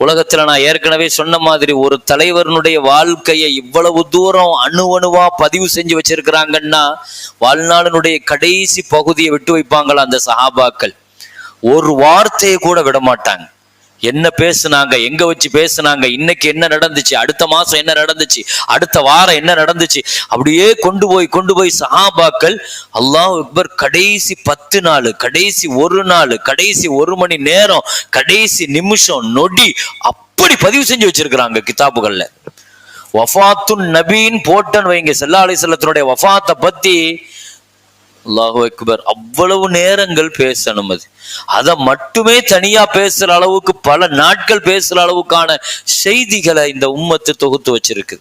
உலகத்துல நான் ஏற்கனவே சொன்ன மாதிரி ஒரு தலைவருடைய வாழ்க்கையை இவ்வளவு தூரம் அணு அணுவா பதிவு செஞ்சு வச்சிருக்கிறாங்கன்னா வாழ்நாளினுடைய கடைசி பகுதியை விட்டு வைப்பாங்களா அந்த சஹாபாக்கள்? ஒரு வார்த்தையை கூட விட மாட்டாங்க என்ன பேசுனாங்க எங்க வச்சு பேசுனாங்க இன்னைக்கு என்ன நடந்துச்சு அடுத்த மாசம் என்ன நடந்துச்சு அடுத்த வாரம் என்ன நடந்துச்சு அப்படியே கொண்டு போய் கொண்டு போய் சஹாபாக்கள் அல்லாஹ் அக்பர் கடைசி பத்து நாள் கடைசி ஒரு நாள் கடைசி ஒரு மணி நேரம் கடைசி நிமிஷம் நொடி அப்படி பதிவு செஞ்சு வச்சிருக்கிறாங்க கிதாபுகள்ல. வஃபாத்துன் நபீன் போட்டன் வைங்க செல்லா அலிசல்லத்தினுடைய வஃபாத்தை பத்தி அல்லாஹு அக்பர் அவ்வளவு நேரங்கள் பேசணும் அது. அதை மட்டுமே தனியா பேசுற அளவுக்கு பல நாட்கள் பேசுற அளவுக்கான செய்திகளை இந்த உம்மத்து தொகுத்து வச்சிருக்கு.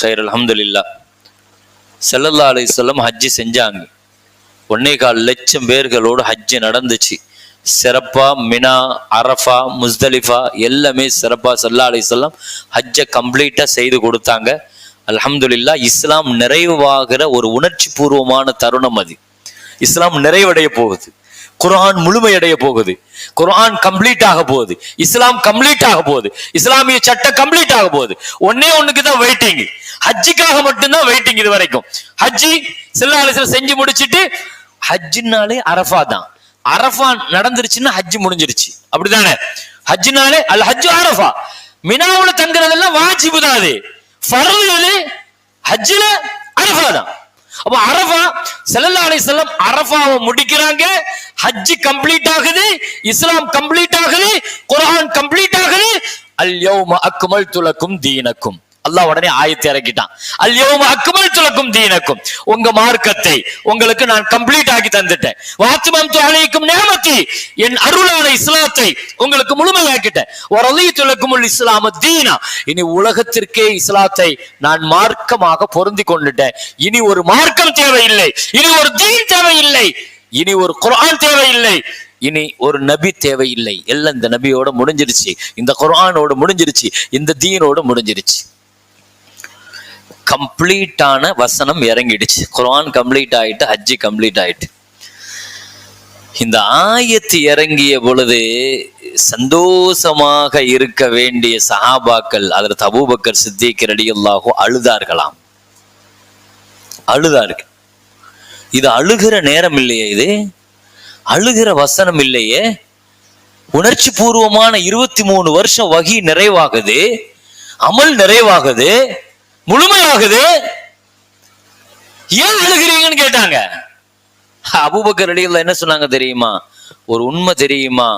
ஹைர் அல்ஹம்துலில்லா. ஸல்லல்லாஹு அலைஹி வஸல்லம் ஹஜ்ஜி செஞ்சாங்க. ஒன்னே கால் லட்சம் பேர்களோடு ஹஜ்ஜி நடந்துச்சு. சிறப்பா மினா அரஃபா முஸ்தலிஃபா எல்லாமே சிறப்பா சல்லா அலிசல்லாம் ஹஜ்ஜை கம்ப்ளீட்டா செய்து கொடுத்தாங்க. அலமதுல்லா இஸ்லாம் நிறைவாகிற ஒரு உணர்ச்சி பூர்வமான தருணம் அது. இஸ்லாம் நிறைவடைய போகுது. குரான் முழுமையடைய போகுது. குரான் கம்ப்ளீட் ஆக போகுது. இஸ்லாம் கம்ப்ளீட் ஆக போகுது. இஸ்லாமிய சட்டம் கம்ப்ளீட் ஆக போகுது. ஒன்னே ஒண்ணுக்கு தான் வெயிட்டிங் ஹஜ்ஜிக்காக மட்டும்தான் வெயிட்டிங் இது வரைக்கும். ஹஜ்ஜி சில்லா செஞ்சு முடிச்சிட்டு ஹஜ்ஜினாலே அரஃபா தான். அரஃபா நடந்துருச்சுன்னா ஹஜ்ஜி முடிஞ்சிருச்சு. அப்படிதானே ஹஜ்ஜினாலே அல்ல ஹஜ்ஜு அரஃபா. மினாவுல தங்குறதெல்லாம் வாஜிபு தான் அது. ஃபர்லு ஹஜ்ஜில அரஃபா தான் அப்ப அரஃபா செல்லல்லா அலை செல்லம் அரஃபாவை முடிக்கிறாங்க ஹஜ் கம்ப்ளீட் ஆகுது இஸ்லாம் கம்ப்ளீட் ஆகுது குரான் கம்ப்ளீட் ஆகுது அல்யோம அக்மல் துலக்கும் தீனக்கும் அல்லாஹ் உடனே ஆயத்தை இறக்கிட்டான். அல் அக்குமல் துலக்கும் தீனக்கும். உங்க மார்க்கத்தை உங்களுக்கு நான் கம்ப்ளீட் ஆக்கி தந்துட்டேன். வாத்துமம் அலைக்கும் நேமத்தி என் அருளான இஸ்லாத்தை உங்களுக்கு முழுமையாக்கிட்டேன் வரலீத்து லக்கும் இஸ்லாம தீனா. இனி உலகத்திற்கே இஸ்லாத்தை நான் மார்க்கமாக பொருந்தி கொண்டுட்டேன். இனி ஒரு மார்க்கம் தேவையில்லை. இனி ஒரு தீன் தேவையில்லை. இனி ஒரு குரான் தேவையில்லை. இனி ஒரு நபி தேவையில்லை. எல்லாம் இந்த நபியோட முடிஞ்சிருச்சு. இந்த குர்ஆனோட முடிஞ்சிருச்சு. இந்த தீனோட முடிஞ்சிருச்சு. கம்ப்ளீட்டான வசனம் இறங்கிடுச்சு. குரான் கம்ப்ளீட் ஆயிட்டு ஹஜ்ஜி கம்ப்ளீட் ஆயிட்டு. இந்த ஆயத்து இறங்கிய பொழுது சந்தோஷமாக இருக்க வேண்டிய சஹாபாக்கள் அதில் தபூபக்கர் சித்திக் ரலியல்லாஹு அழுதார்களாம். அழுதார்கள். இது அழுகிற நேரம் இல்லையே இது? அழுகிற வசனம் இல்லையே? உணர்ச்சி பூர்வமான இருபத்தி மூணு வருஷம் வகி நிறைவாகுது. அமல் நிறைவாகுது. முழுமையாகுது. ஏன் அழுகிறீங்கன்னு கேட்டாங்க. அபுபக்கர் அலிகள் என்ன சொன்னாங்க தெரியுமா? ஒரு உண்மை தெரியுமா?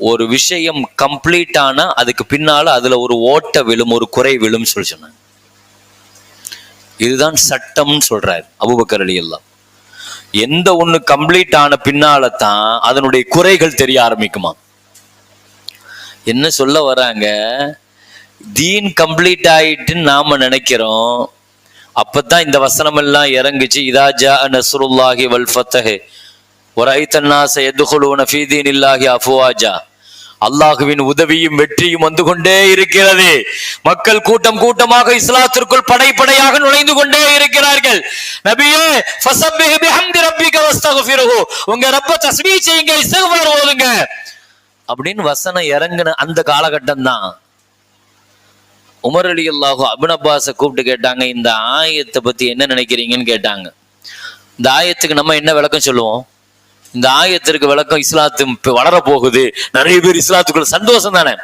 ஒரு விஷயம் கம்ப்ளீட் ஆனா அதுக்கு பின்னால அதுல ஒரு ஓட்ட விழும் ஒரு குறை விழும் சொல்லி சொன்னாங்க. இதுதான் சட்டம்னு சொல்றாரு அபுபக்கர் அலி எல்லாம் எந்த ஒண்ணு கம்ப்ளீட் ஆன பின்னால தான் அதனுடைய குறைகள் தெரிய ஆரம்பிக்குமா? என்ன சொல்ல வராங்க? தீன் கம்ப்ளீட் ஆயிட்டுன்னு நாம நினைக்கிறோம். அப்பதான் இந்த வசனம் எல்லாம் இறங்குச்சு. இதா ஜா நசுருல்லாஹி வல் ஃபத்தஹ். வரைத்தன்னாச எதுகுலூன இல்லாஹி தீனில்லாஹி அஃப்வாஜா. அல்லாஹுவின் உதவியும் வெற்றியும் வந்து கொண்டே இருக்கிறது. மக்கள் கூட்டம் கூட்டமாக இஸ்லாத்திற்குள் படைப்படையாக நுழைந்து கொண்டே இருக்கிறார்கள். நபியே ஃபஸப்பிஹ் பிஹம்தி ரப்பிக வஸ்தக்ஃபிருஹு உங்க ரப்ப தஸ்பீஹ் செய்யுங்க இஸ்திக்ஃபார் ஓதுங்க. அப்படின்னு வசனம் இறங்குன அந்த காலகட்டம் தான் உமர் அலி அல்லாஹோ அபின் அப்பாஸை கூப்பிட்டு கேட்டாங்க இந்த ஆயத்தை பத்தி என்ன நினைக்கிறீங்கன்னு கேட்டாங்க. இந்த ஆயத்துக்கு நம்ம என்ன விளக்கம் சொல்லுவோம்? இந்த ஆயத்திற்கு விளக்கம் இஸ்லாத்து இப்ப வளர போகுது நிறைய பேர் இஸ்லாத்துக்குள்ள சந்தோஷம் தானே?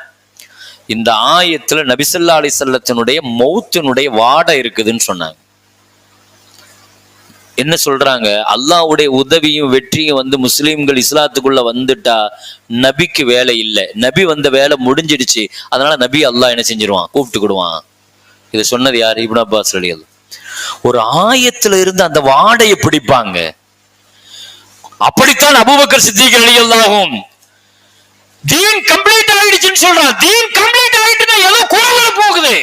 இந்த ஆயத்துல நபிசல்லா அலிசல்லத்தினுடைய மௌத்தினுடைய வாடை இருக்குதுன்னு சொன்னாங்க. என்ன சொல்றாங்க? அல்லாஹ்வுடைய உதவியும் வெற்றியும் வந்து முஸ்லீம்கள் இஸ்லாத்துக்குள்ள வந்துட்டா நபிக்கு வேலை இல்லை. நபி வந்த வேலை முடிஞ்சிடுச்சு. அதனால நபி அல்லாஹ் என்ன செஞ்சிருவான்? கூப்பிட்டுக்கிடுவான். இதை சொன்னது யார்? இப்னு அப்பாஸ் அலியல் ஒரு ஆயத்துல இருந்து அந்த வாடையை பிடிப்பாங்க. அப்படித்தான் அபூபக்கர் சித்திகள் அலியல்லாகும் தீன் கம்ப்ளீட் ஆயிடுச்சுன்னு சொல்றான். தீன் கம்ப்ளீட் ஆயிட்டுன்னா ஏதோ குறைவுல போகுது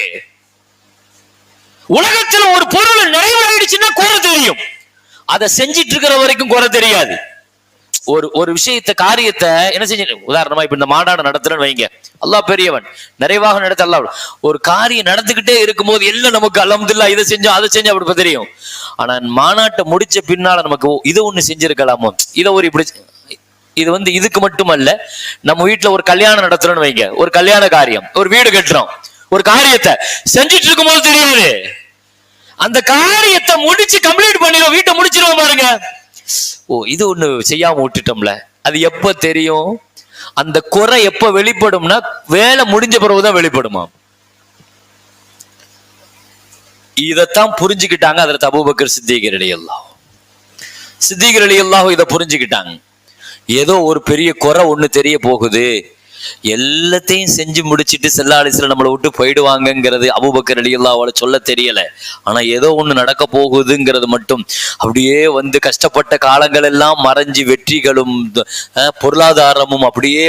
உலகத்துல ஒரு பொருள் நிறைவாயிடுச்சுன்னா குறை தெரியும் அதை செஞ்சிட்டு இருக்கிற வரைக்கும் குறை தெரியாது. ஒரு ஒரு விஷயத்த காரியத்தை என்ன செஞ்சு உதாரணமா இப்ப இந்த மாநாடு நடத்துறேன்னு வைங்க. அல்லா பெரியவன் நிறைவாக நடத்த அல்லா ஒரு காரியம் நடந்துகிட்டே இருக்கும்போது எல்லாம் நமக்கு அலமதுல்லா இதை செஞ்சோம் அதை செஞ்சோம் அப்படி தெரியும். ஆனா மாநாட்டை முடிச்ச பின்னால நமக்கு இதை ஒண்ணு செஞ்சிருக்கலாமோ? இதை ஒரு இப்படி இது வந்து இதுக்கு மட்டுமல்ல நம்ம வீட்டுல ஒரு கல்யாணம் நடத்துறோம்னு வைங்க. ஒரு கல்யாண காரியம். ஒரு வீடு கட்டுறோம். ஒரு காரியத்தை செஞ்சுட்டு இருக்கும்போது தெரியுது. அந்த காரியத்தை முடிச்சு கம்ப்ளீட் பண்ணிடும் வீட்டை முடிச்சிருவோம் பாருங்க. ஓ இது ஒண்ணு செய்யாம விட்டுட்டோம்ல. அது எப்ப தெரியும்? அந்த குறை எப்ப வெளிப்படும்னா வேலை முடிஞ்ச பிறகுதான் வெளிப்படுமா? இதைத்தான் புரிஞ்சுக்கிட்டாங்க அதில் அபூபக்கர் சித்திகர் அலியல்லாஹ் சித்திகர் அலியல்லாஹ் இதை புரிஞ்சுக்கிட்டாங்க. ஏதோ ஒரு பெரிய குறை ஒண்ணு தெரிய போகுது. எல்லாத்தையும் செஞ்சு முடிச்சிட்டு செல்லா நம்மளை விட்டு போயிடுவாங்கங்கிறது அபுபக்கர் அலியல்லா அவளை சொல்ல தெரியல. ஆனா ஏதோ ஒண்ணு நடக்க போகுதுங்கிறது மட்டும். அப்படியே வந்து கஷ்டப்பட்ட காலங்கள் எல்லாம் மறைஞ்சு வெற்றிகளும் பொருளாதாரமும் அப்படியே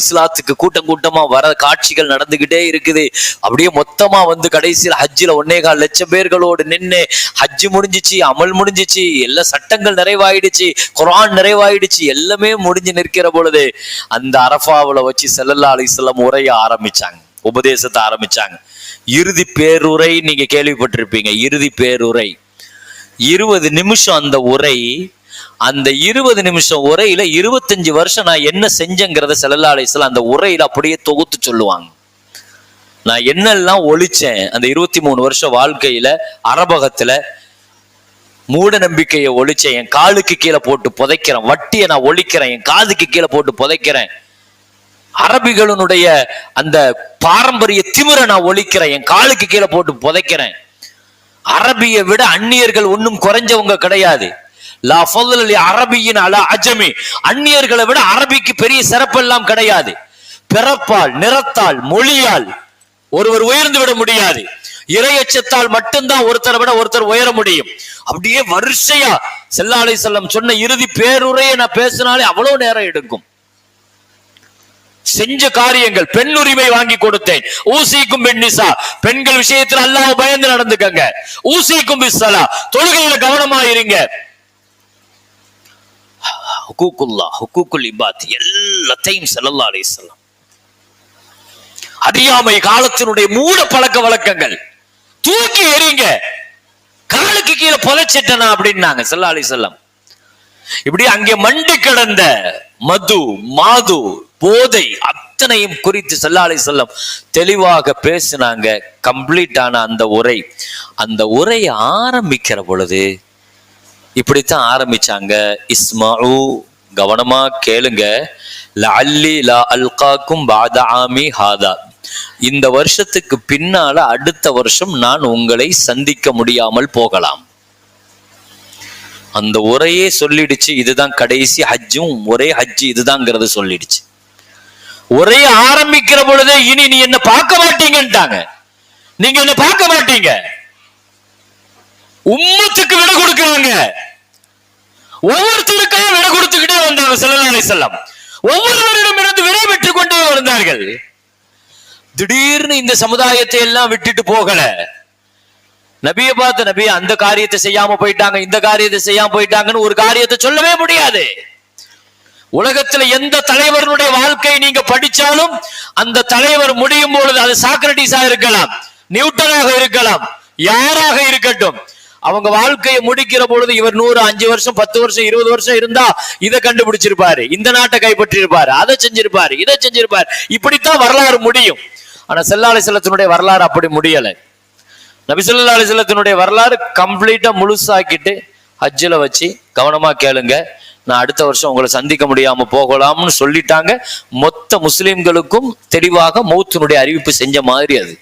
இஸ்லாத்துக்கு கூட்டம் கூட்டமா வர காட்சிகள் நடந்துகிட்டே இருக்குது. அப்படியே மொத்தமா வந்து கடைசியில் ஹஜ்ஜில் ஒன்னே கால் லட்சம் பேர்களோடு நின்று ஹஜ்ஜு முடிஞ்சிச்சு அமல் முடிஞ்சிச்சு எல்லா சட்டங்கள் நிறைவாயிடுச்சு குரான் நிறைவாயிடுச்சு எல்லாமே முடிஞ்சு நிற்கிற பொழுது அந்த அரஃபாவில் வச்சு வச்சு செல்லல்லா வஸல்லம் உரைய ஆரம்பிச்சாங்க உபதேசத்தை ஆரம்பிச்சாங்க. இறுதி பேருரை நீங்க கேள்விப்பட்டிருப்பீங்க இறுதி பேருரை. இருபது நிமிஷம் அந்த உரை அந்த இருபது நிமிஷம் உரையில இருபத்தஞ்சு வருஷம் நான் என்ன செஞ்சேங்கிறத செல்லல்லா அலிஸ்லாம் அந்த உரையில அப்படியே தொகுத்து சொல்லுவாங்க. நான் என்னெல்லாம் ஒழிச்சேன் அந்த இருபத்தி மூணு வருஷம் வாழ்க்கையில அரபகத்துல மூட நம்பிக்கையை ஒழிச்சேன் என் காலுக்கு கீழே போட்டு புதைக்கிறேன் வட்டியை நான் ஒழிக்கிறேன் என் காதுக்கு கீழே போட்டு புதைக்கிறேன். அரபிகளுடைய அந்த பாரம்பரிய திமிரை நான் ஒழிக்கிறேன் என் காலுக்கு கீழே போட்டு புதைக்கிறேன். அரபியை விட அந்நியர்கள் ஒன்றும் குறைஞ்சவங்க கிடையாது. லா அரபியின் அஜமி. அந்நியர்களை விட அரபிக்கு பெரிய சிறப்பெல்லாம் கிடையாது. பிறப்பால் நிறத்தால் மொழியால் ஒருவர் உயர்ந்து விட முடியாது. இரையச்சத்தால் மட்டும்தான் ஒருத்தரை விட ஒருத்தர் உயர முடியும். அப்படியே வரிசையா செல்லாலை செல்லம் சொன்ன இறுதி பேருரையை நான் பேசினாலே அவ்வளவு நேரம் எடுக்கும். செஞ்ச காரியங்கள் பெண் உரிமை வாங்கி கொடுத்தேன். ஊசிக்கும் பெண்ணிசா பெண்கள் விஷயத்துல அல்லாஹ் பயந்து நடந்துக்கங்க. ஊசிக்கும் பிசலா தொழுகையில கவனமா இருங்க ஹுக்குல்லா ஹுக்குல் இபாத். எல்லாத்தையும் செல்லல்லா அலைஹி அறியாமை காலத்தினுடைய மூட பழக்க வழக்கங்கள். தூக்கி எறிங்க. காலுக்கு கீழே புதைச்சிட்டனா அப்படின்னாங்க செல்லா அலைஹி இப்படி அங்கே மண்டு கிடந்த மது மாது போதை அத்தனையும் குறித்து செல்லாலை செல்லம் தெளிவாக பேசினாங்க கம்ப்ளீட்டான அந்த உரை. அந்த உரையை ஆரம்பிக்கிற பொழுது இப்படித்தான் ஆரம்பிச்சாங்க. இஸ்மாவு கவனமா கேளுங்க. லல்லி லா அல்காக்கும் பாதா ஆமி ஹாதா. இந்த வருஷத்துக்கு பின்னால அடுத்த வருஷம் நான் உங்களை சந்திக்க முடியாமல் போகலாம். அந்த உரையே சொல்லிடுச்சு இதுதான் கடைசி ஹஜ்ஜும் ஒரே ஹஜ்ஜு இதுதாங்கிறது சொல்லிடுச்சு. ஒரே ஆரம்பிக்கிற பொழுதே இனி நீ என்ன பார்க்க மாட்டீங்கன்ட்டாங்க. நீங்க என்ன பார்க்க மாட்டீங்க. உம்மத்துக்கு விட கொடுக்குறாங்க. ஒவ்வொருத்தருக்காக விட கொடுத்துக்கிட்டே வந்தாங்க ஸல்லல்லாஹு செல்லம் வஸல்லம். ஒவ்வொருவரிடமிருந்து விடை பெற்றுக் கொண்டே வந்தார்கள். திடீர்னு இந்த சமுதாயத்தை எல்லாம் விட்டுட்டு போகல. நபியை பார்த்து நபி அந்த காரியத்தை செய்யாம போயிட்டாங்க இந்த காரியத்தை செய்யாம போயிட்டாங்கன்னு ஒரு காரியத்தை சொல்லவே முடியாது. உலகத்துல எந்த தலைவருடைய வாழ்க்கையை நீங்க படிச்சாலும் அந்த தலைவர் முடியும் பொழுது அது சாக்ரட்டிஸா இருக்கலாம் நியூட்டனாக இருக்கலாம் யாராக இருக்கட்டும். அவங்க வாழ்க்கையை முடிக்கிற பொழுது இவர் நூறு அஞ்சு வருஷம் பத்து வருஷம் இருபது வருஷம் இருந்தா இதை கண்டுபிடிச்சிருப்பாரு இந்த நாட்டை கைப்பற்றிருப்பாரு அதை செஞ்சிருப்பாரு இதை செஞ்சிருப்பாரு. இப்படித்தான் வரலாறு முடியும். ஆனா செல்லாலை செல்லத்தினுடைய வரலாறு அப்படி முடியலை. நபிசுல்லா அலிசல்லத்தினுடைய வரலாறு கம்ப்ளீட்டா முழுசாக்கிட்டு ஹஜ்ஜில் வச்சு கவனமா கேளுங்க. நான் அடுத்த வருஷம் உங்களை சந்திக்க முடியாம போகலாம்னு சொல்லிட்டாங்க. மொத்த முஸ்லிம்களுக்கும் தெளிவாக மௌத்தினுடைய அறிவிப்பு செஞ்ச மாதிரி அது.